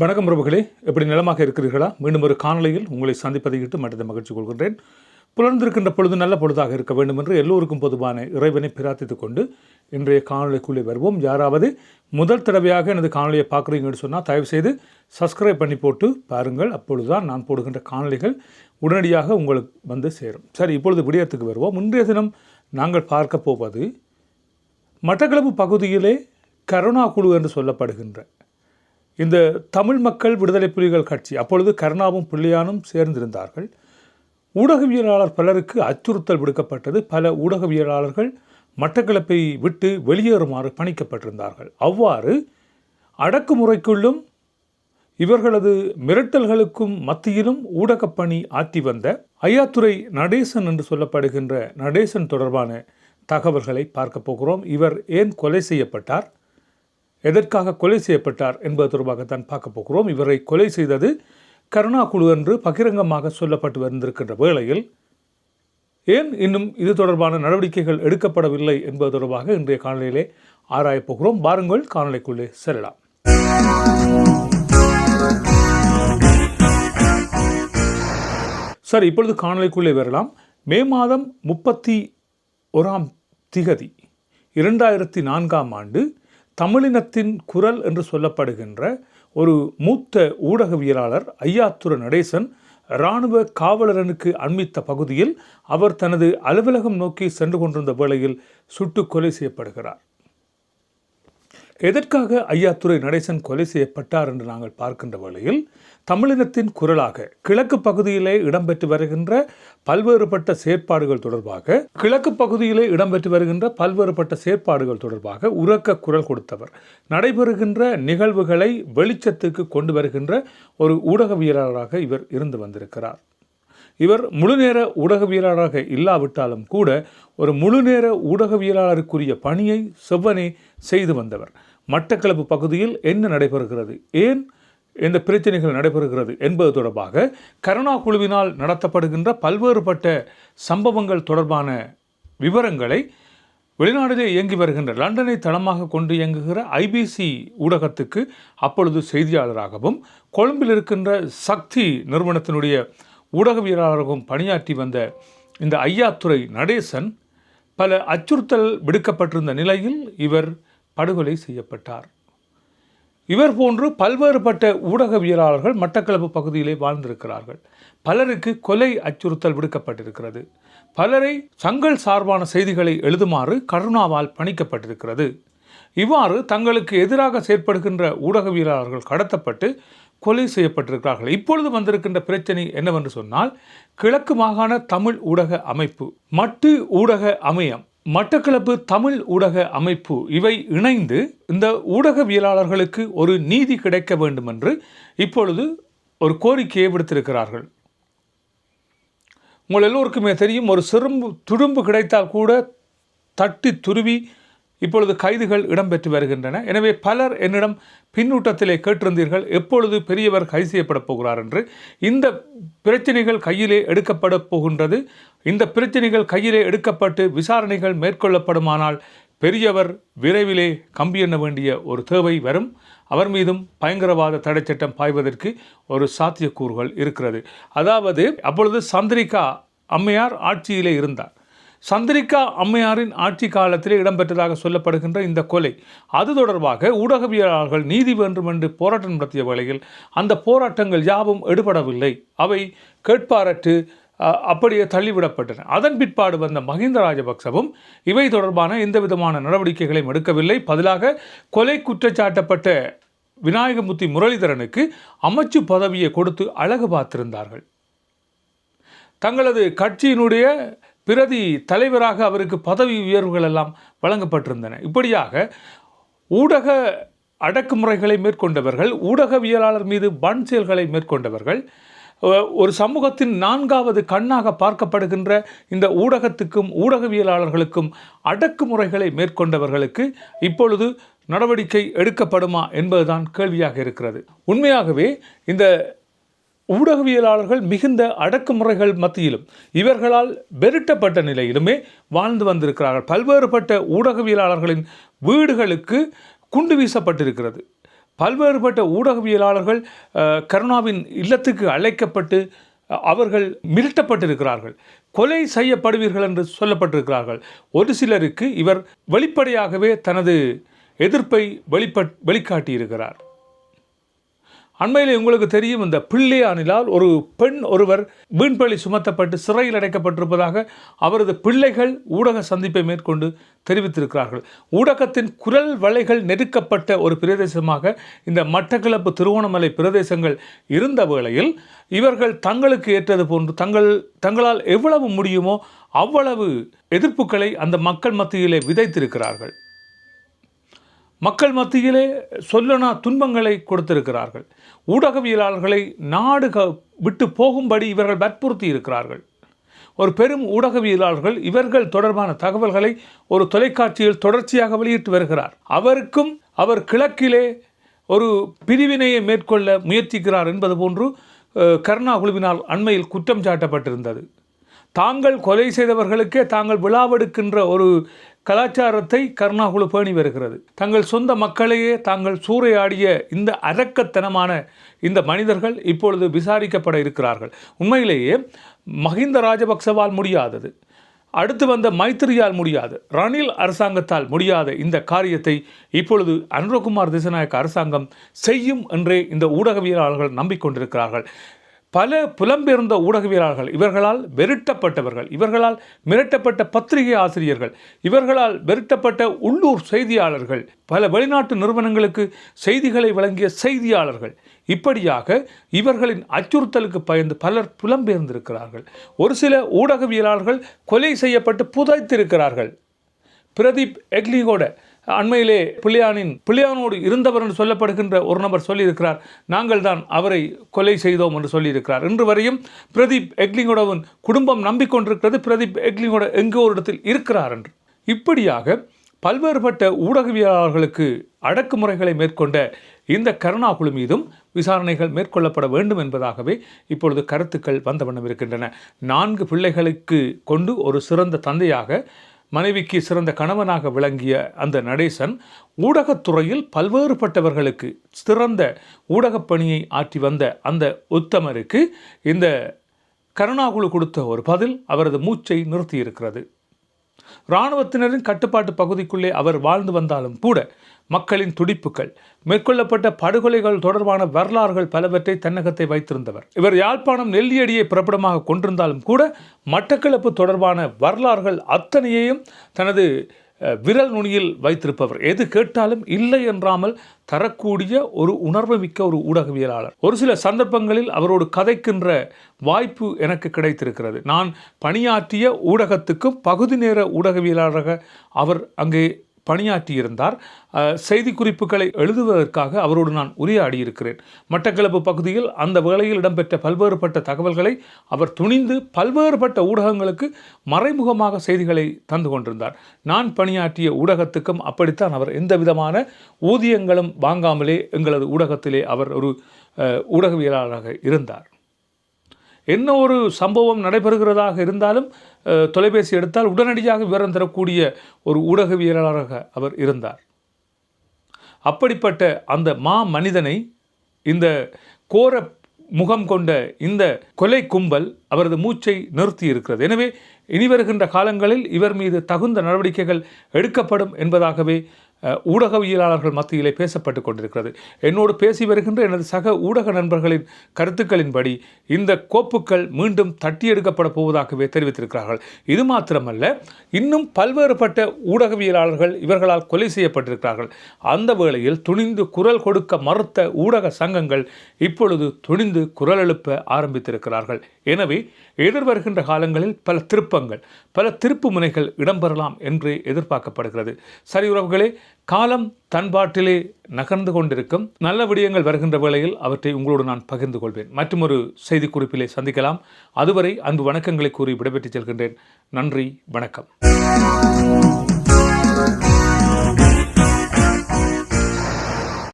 வணக்கம் உறவுகளே. எப்படி நிலமாக இருக்கிறீர்களா? மீண்டும் ஒரு காணொளியில் உங்களை சந்திப்பதை இட்டு மற்றதை மகிழ்ச்சி கொள்கின்றேன். புலர்ந்திருக்கின்ற பொழுது நல்ல பொழுதாக இருக்க வேண்டும் என்று எல்லோருக்கும் பொதுவான இறைவனை பிரார்த்தித்துக் கொண்டு இன்றைய காணொலிக்குள்ளே வருவோம். யாராவது முதல் தடவையாக எனது காணொலியை பார்க்குறீங்கன்னு சொன்னால் தயவுசெய்து சப்ஸ்கிரைப் பண்ணி போட்டு பாருங்கள். அப்பொழுதுதான் நான் போடுகின்ற காணொளிகள் உடனடியாக உங்களுக்கு வந்து சேரும். சரி இப்பொழுது விடயத்துக்கு வருவோம். இன்றைய தினம் நாங்கள் பார்க்க போவது மட்டக்களப்பு பகுதியிலே கருணா குழு என்று சொல்லப்படுகின்ற இந்த தமிழ் மக்கள் விடுதலை புலிகள் கட்சி அப்பொழுது கருணாவும் பிள்ளையானும் சேர்ந்திருந்தார்கள். ஊடகவியலாளர் பலருக்கு அச்சுறுத்தல் விடுக்கப்பட்டது. பல ஊடகவியலாளர்கள் மட்டக்களப்பை விட்டு வெளியேறுமாறு பணிக்கப்பட்டிருந்தார்கள். அவ்வாறு அடக்குமுறைக்குள்ளும் இவர்களது மிரட்டல்களுக்கும் மத்தியிலும் ஊடகப் பணி ஆற்றி வந்த ஐயாத்துறை நடேசன் என்று சொல்லப்படுகின்ற நடேசன் தொடர்பான தகவல்களை பார்க்க போகிறோம். இவர் ஏன் கொலை செய்யப்பட்டார்? எதற்காக கொலை செய்யப்பட்டார் என்பது தொடர்பாகத்தான் பார்க்க போகிறோம். இவரை கொலை செய்தது கருணா குழு என்று பகிரங்கமாக சொல்லப்பட்டு வந்திருக்கின்ற வேளையில் ஏன் இன்னும் இது தொடர்பான நடவடிக்கைகள் எடுக்கப்படவில்லை என்பது தொடர்பாக இன்றைய காணொலியிலே ஆராயப் போகிறோம். வாருங்கள் காணொலிக்குள்ளே செல்லலாம். சரி இப்பொழுது காணொலிக்குள்ளே வரலாம். மே மாதம் முப்பத்தி ஓராம் திகதி இரண்டாயிரத்தி நான்காம் ஆண்டு தமிழினத்தின் குரல் என்று சொல்லப்படுகின்ற ஒரு மூத்த ஊடகவியலாளர் ஐயாத்துர நடேசன் இராணுவ காவலரனுக்கு அண்மித்த பகுதியில் அவர் தனது அலுவலகம் நோக்கி சென்று கொண்டிருந்த வேளையில் சுட்டு கொலை செய்யப்படுகிறார். எதற்காக ஐயாத்துறை நடேசன் கொலை செய்யப்பட்டார் என்று நாங்கள் பார்க்கின்ற வேளையில் தமிழினத்தின் குரலாக கிழக்கு பகுதியிலே இடம்பெற்று வருகின்ற பல்வேறுபட்ட செயற்பாடுகள் தொடர்பாக கிழக்கு பகுதியிலே இடம்பெற்று வருகின்ற பல்வேறுபட்ட செயற்பாடுகள் தொடர்பாக உறக்க குரல் கொடுத்தவர். நடைபெறுகின்ற நிகழ்வுகளை வெளிச்சத்துக்கு கொண்டு வருகின்ற ஒரு ஊடகவியலாளராக இவர் இருந்து வந்திருக்கிறார். இவர் முழுநேர ஊடகவியலாளராக இல்லாவிட்டாலும் கூட ஒரு முழுநேர ஊடகவியலாளருக்குரிய பணியை செவ்வனே செய்து வந்தவர். மட்டக்களப்பு பகுதியில் என்ன நடைபெறுகிறது? ஏன் எந்த பிரச்சனைகள் நடைபெறுகிறது என்பது தொடர்பாக கருணா குழுவினால் நடத்தப்படுகின்ற பல்வேறுபட்ட சம்பவங்கள் தொடர்பான விவரங்களை வெளிநாட்டிலே இயங்கி வருகின்ற லண்டனை தளமாக கொண்டு இயங்குகிற ஐபிசி ஊடகத்துக்கு அப்பொழுது செய்தியாளராகவும் கொழும்பில் இருக்கின்ற சக்தி நிறுவனத்தினுடைய ஊடகவியலாளராகவும் பணியாற்றி வந்த இந்த ஐயாத்துறை நடேசன் பல அச்சுறுத்தல் விடுக்கப்பட்டிருந்த நிலையில் இவர் படுகொலை செய்யப்பட்டார். இவர் போன்று பல்வேறுபட்ட ஊடகவியலாளர்கள் மட்டக்களப்பு பகுதியிலே வாழ்ந்திருக்கிறார்கள். பலருக்கு கொலை அச்சுறுத்தல் விடுக்கப்பட்டிருக்கிறது. பலரை சங்கல் சார்பான செய்திகளை எழுதுமாறு கருணாவால் பணிக்கப்பட்டிருக்கிறது. இவ்வாறு தங்களுக்கு எதிராக செயற்படுகின்ற ஊடகவியலாளர்கள் கடத்தப்பட்டு கொலை செய்யப்பட்டிருக்கிறார்கள். இப்பொழுது வந்திருக்கின்ற பிரச்சனை என்னவென்று சொன்னால் கிழக்கு மாகாண தமிழ் ஊடக அமைப்பு. மட்டு ஊடக அமையம். மட்டக்களப்பு தமிழ் ஊடக அமைப்பு இவை இணைந்து இந்த ஊடகவியலாளர்களுக்கு ஒரு நீதி கிடைக்க வேண்டும் என்று இப்பொழுது ஒரு கோரிக்கையை விடுத்திருக்கிறார்கள். உங்கள் எல்லோருக்குமே தெரியும் ஒரு சிறும்பு துடும்பு கிடைத்தால் கூட தட்டி துருவி இப்பொழுது கைதுகள் இடம்பெற்று வருகின்றன. எனவே பலர் என்னிடம் பின்னூட்டத்திலே கேட்டிருந்தீர்கள் எப்பொழுது பெரியவர் கைது செய்யப்பட போகிறார் என்று. இந்த பிரச்சனைகள் கையிலே எடுக்கப்பட போகின்றது. இந்த பிரச்சனைகள் கையிலே எடுக்கப்பட்டு விசாரணைகள் மேற்கொள்ளப்படுமானால் பெரியவர் விரைவிலே கம்பி எண்ண வேண்டிய ஒரு தேவை வரும். அவர் மீதும் பயங்கரவாத தடை சட்டம் பாய்வதற்கு ஒரு சாத்தியக்கூறுகள் இருக்கிறது. அதாவது அப்பொழுது சந்திரிகா அம்மையார் ஆட்சியிலே இருந்தார். சந்திரிகா அம்மையாரின் ஆட்சி காலத்திலே இடம்பெற்றதாக சொல்லப்படுகின்ற இந்த கொலை அது தொடர்பாக ஊடகவியலாளர்கள் நீதி வேண்டும் என்று போராட்டம் நடத்திய வேளையில் அந்த போராட்டங்கள் யாவும் எடுபடவில்லை. அவை கேட்பாரற்று அப்படியே தள்ளிவிடப்பட்டன. அதன் பிற்பாடு வந்த மஹிந்த ராஜபக்சவும் இவை தொடர்பான எந்த விதமான நடவடிக்கைகளையும் எடுக்கவில்லை. பதிலாக கொலை குற்றச்சாட்டப்பட்ட விநாயகமூர்த்தி முரளிதரனுக்கு அமைச்சு பதவியை கொடுத்து அழகு பார்த்திருந்தார்கள். தங்களது கட்சியினுடைய பிரதி தலைவராக அவருக்கு பதவி உயர்வுகள் எல்லாம் வழங்கப்பட்டிருந்தன. இப்படியாக ஊடக அடக்குமுறைகளை மேற்கொண்டவர்கள் ஊடகவியலாளர் மீது பண் செயல்களை மேற்கொண்டவர்கள் ஒரு சமூகத்தின் நான்காவது கண்ணாக பார்க்கப்படுகின்ற இந்த ஊடகத்துக்கும் ஊடகவியலாளர்களுக்கும் அடக்குமுறைகளை மேற்கொண்டவர்களுக்கு இப்பொழுது நடவடிக்கை எடுக்கப்படுமா என்பதுதான் கேள்வியாக இருக்கிறது. உண்மையாகவே இந்த ஊடகவியலாளர்கள் மிகுந்த அடக்குமுறைகள் மத்தியிலும் இவர்களால் வெருட்டப்பட்ட நிலையிலுமே வாழ்ந்து வந்திருக்கிறார்கள். பல்வேறுபட்ட ஊடகவியலாளர்களின் வீடுகளுக்கு குண்டு வீசப்பட்டிருக்கிறது. பல்வேறுபட்ட ஊடகவியலாளர்கள் கருணாவின் இல்லத்துக்கு அழைக்கப்பட்டு அவர்கள் மிரட்டப்பட்டிருக்கிறார்கள். கொலை செய்யப்படுவீர்கள் என்று சொல்லப்பட்டிருக்கிறார்கள். ஒரு சிலருக்கு இவர் வெளிப்படையாகவே தனது எதிர்ப்பை வெளிப்பட் வெளிக்காட்டியிருக்கிறார். அண்மையில் உங்களுக்கு தெரியும் இந்த பிள்ளையானிலால் ஒரு பெண் ஒருவர் வீண்பழி சுமத்தப்பட்டு சிறையில் அடைக்கப்பட்டிருப்பதாக அவரது பிள்ளைகள் ஊடக சந்திப்பை மேற்கொண்டு தெரிவித்திருக்கிறார்கள். ஊடகத்தின் குரல் வலைகள் நெருக்கப்பட்ட ஒரு பிரதேசமாக இந்த மட்டக்களப்பு திருவோணமலை பிரதேசங்கள் இருந்த வேளையில் இவர்கள் தங்களுக்கு ஏற்றது போன்று தங்கள் தங்களால் எவ்வளவு முடியுமோ அவ்வளவு எதிர்ப்புகளை அந்த மக்கள் மத்தியிலே விதைத்திருக்கிறார்கள். மக்கள் மத்தியிலே சொல்லனா துன்பங்களை கொடுத்திருக்கிறார்கள். ஊடகவியலாளர்களை நாடு விட்டு போகும்படி இவர்கள் வற்புறுத்தி இருக்கிறார்கள். ஒரு பெரும் ஊடகவியலாளர்கள் இவர்கள் தொடர்பான தகவல்களை ஒரு தொலைக்காட்சியில் தொடர்ச்சியாக வெளியிட்டு வருகிறார். அவருக்கும் அவர் கிழக்கிலே ஒரு பிரிவினையை மேற்கொள்ள முயற்சிக்கிறார் என்பது போன்று கருணா குழுவினால் அண்மையில் குற்றம் சாட்டப்பட்டிருந்தது. தாங்கள் கொலை செய்தவர்களுக்கே தாங்கள் விழாவெடுக்கின்ற ஒரு கலாச்சாரத்தை கருணாகுழு பேணி வருகிறது. தங்கள் சொந்த மக்களையே தாங்கள் சூறையாடிய இந்த அரக்கத்தனமான இந்த மனிதர்கள் இப்பொழுது விசாரிக்கப்பட இருக்கிறார்கள். உண்மையிலேயே மஹிந்த ராஜபக்சவால் முடியாதது. அடுத்து வந்த மைத்திரியால் முடியாது. ரணில் அரசாங்கத்தால் முடியாத இந்த காரியத்தை இப்பொழுது அனுரகுமார் திசநாயக்க அரசாங்கம் செய்யும் என்றே இந்த ஊடகவியலாளர்கள் நம்பிக்கொண்டிருக்கிறார்கள். பல புலம்பெயர்ந்த ஊடகவியலாளர்கள் இவர்களால் வெருட்டப்பட்டவர்கள் இவர்களால் மிரட்டப்பட்ட பத்திரிகை ஆசிரியர்கள் இவர்களால் வெருட்டப்பட்ட உள்ளூர் செய்தியாளர்கள் பல வெளிநாட்டு நிறுவனங்களுக்கு செய்திகளை வழங்கிய செய்தியாளர்கள். இப்படியாக இவர்களின் அச்சுறுத்தலுக்கு பயந்து பலர் புலம்பெயர்ந்திருக்கிறார்கள். ஒரு சில ஊடகவியலாளர்கள் கொலை செய்யப்பட்டு புதைத்திருக்கிறார்கள். பிரதீப் எக்லிகோட அண்மையிலே பிள்ளையானின் பிள்ளையானோடு இருந்தவர் என்று சொல்லப்படுகின்ற ஒரு நபர் சொல்லியிருக்கிறார். நாங்கள் தான் அவரை கொலை செய்தோம் என்று சொல்லியிருக்கிறார். இன்று வரையும் பிரதீப் எக்லிங்கோடவன் குடும்பம் நம்பிக்கொண்டிருக்கிறது. பிரதீப் எக்லிங்கோட எங்கோ ஒரு இடத்தில் இருக்கிறார் என்று. இப்படியாக பல்வேறுபட்ட ஊடகவியலாளர்களுக்கு அடக்குமுறைகளை மேற்கொண்ட இந்த கருணா குழு மீதும் விசாரணைகள் மேற்கொள்ளப்பட வேண்டும் என்பதாகவே இப்பொழுது கருத்துக்கள் வந்த வண்ணம் இருக்கின்றன. நான்கு பிள்ளைகளுக்கு கொண்டு ஒரு சிறந்த தந்தையாக மனைவிக்கு சிறந்த கணவனாக விளங்கிய அந்த நடேசன் ஊடகத்துறையில் பல்வேறுபட்டவர்களுக்கு சிறந்த ஊடகப் பணியை ஆற்றி வந்த அந்த உத்தமருக்கு இந்த கருணாகுழு கொடுத்த ஒரு பதில் அவரது மூச்சை நிறுத்தியிருக்கிறது. இராணுவத்தினரின் கட்டுப்பாட்டு பகுதிக்குள்ளே அவர் வாழ்ந்து வந்தாலும் கூட மக்களின் துடிப்புகள் மேற்கொள்ளப்பட்ட படுகொலைகள் தொடர்பான வரலாறுகள் பலவற்றை தன்னகத்தை வைத்திருந்தவர். இவர் யாழ்ப்பாணம் நெல்லியடியை பிறப்பிடமாக கொண்டிருந்தாலும் கூட மட்டக்களப்பு தொடர்பான வரலாறுகள் அத்தனையையும் தனது விரல் நுனியில் வைத்திருப்பவர். எது கேட்டாலும் இல்லை என்றாமல் தரக்கூடிய ஒரு உணர்வு மிக்க ஒரு ஊடகவியலாளர். ஒரு சில சந்தர்ப்பங்களில் அவரோடு கதைக்கின்ற வாய்ப்பு எனக்கு கிடைத்திருக்கிறது. நான் பணியாற்றிய ஊடகத்துக்கும் பகுதி நேர ஊடகவியலாளராக அவர் அங்கே பணியாற்றியிருந்தார். செய்தி குறிப்புகளை எழுதுவதற்காக அவரோடு நான் உரையாடியிருக்கிறேன். மட்டக்களப்பு பகுதியில் அந்த வேளையில் இடம்பெற்ற பல்வேறுபட்ட தகவல்களை அவர் துணிந்து பல்வேறுபட்ட ஊடகங்களுக்கு மறைமுகமாக செய்திகளை தந்து கொண்டிருந்தார். நான் பணியாற்றிய ஊடகத்துக்கும் அப்படித்தான் அவர் எந்த விதமான ஊதியங்களும் வாங்காமலே எங்களது ஊடகத்திலே அவர் ஒரு ஊடகவியலாளராக இருந்தார். என்ன ஒரு சம்பவம் நடைபெறுகிறதாக இருந்தாலும் தொலைபேசி எடுத்தால் உடனடியாக விவரம் தரக்கூடிய ஒரு ஊடகவியலாளராக அவர் இருந்தார். அப்படிப்பட்ட அந்த மா மனிதனை இந்த கோர முகம் கொண்ட இந்த கொலை கும்பல் அவரது மூச்சை நிறுத்தி இருக்கிறது. எனவே இனி வருகின்ற காலங்களில் இவர் மீது தகுந்த நடவடிக்கைகள் எடுக்கப்படும் என்பதாகவே ஊடகவியலாளர்கள் மத்தியிலே பேசப்பட்டு கொண்டிருக்கிறது. என்னோடு பேசி வருகின்ற எனது சக ஊடக நண்பர்களின் கருத்துக்களின்படி இந்த கோப்புக்கள் மீண்டும் தட்டியெடுக்கப்பட போவதாகவே தெரிவித்திருக்கிறார்கள். இது மாத்திரமல்ல இன்னும் பல்வேறுபட்ட ஊடகவியலாளர்கள் இவர்களால் கொலை செய்யப்பட்டிருக்கிறார்கள். அந்த வேளையில் துணிந்து குரல் கொடுக்க மறுத்த ஊடக சங்கங்கள் இப்பொழுது துணிந்து குரல் எழுப்ப ஆரம்பித்திருக்கிறார்கள். எனவே எதிர்வருகின்ற காலங்களில் பல திருப்பங்கள் பல திருப்பு முனைகள் இடம்பெறலாம் என்று எதிர்பார்க்கப்படுகிறது. சரி உறவுகளே காலம் தன்பாட்டிலே நகர்ந்து கொண்டிருக்கும் நல்ல விடயங்கள் வருகின்ற வேளையில் அவற்றை உங்களோடு நான் பகிர்ந்து கொள்வேன். மற்றும் ஒரு செய்திக்குறிப்பிலே சந்திக்கலாம். அதுவரை அன்பு வணக்கங்களை கூறி விடைபெற்றுச் செல்கின்றேன். நன்றி வணக்கம்.